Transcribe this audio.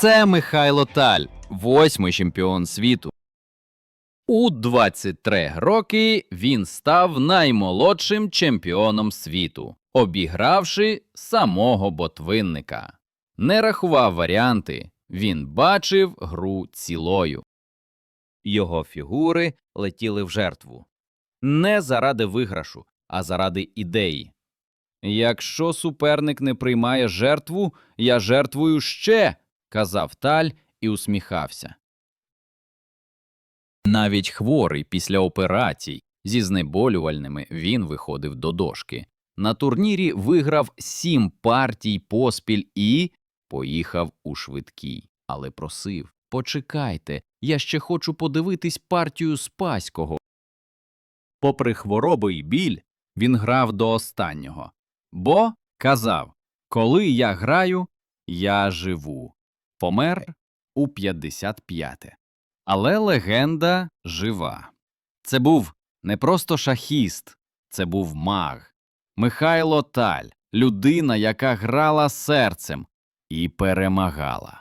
Це Михайло Таль, восьмий чемпіон світу. У 23 роки він став наймолодшим чемпіоном світу, обігравши самого ботвинника. Не рахував варіанти, він бачив гру цілою. Його фігури летіли в жертву. Не заради виграшу, а заради ідеї. Якщо суперник не приймає жертву, я жертвую ще, казав Таль і усміхався. Навіть хворий після операцій зі знеболювальними він виходив до дошки. На турнірі виграв сім партій поспіль і поїхав у швидкій, але просив Почекайте, я ще хочу подивитись партію Спаського. Попри хвороби і біль, він грав до останнього, бо казав Коли я граю, я живу. Помер у 55-те. Але легенда жива. Це був не просто шахіст, це був маг. Михайло Таль, людина, яка грала серцем і перемагала.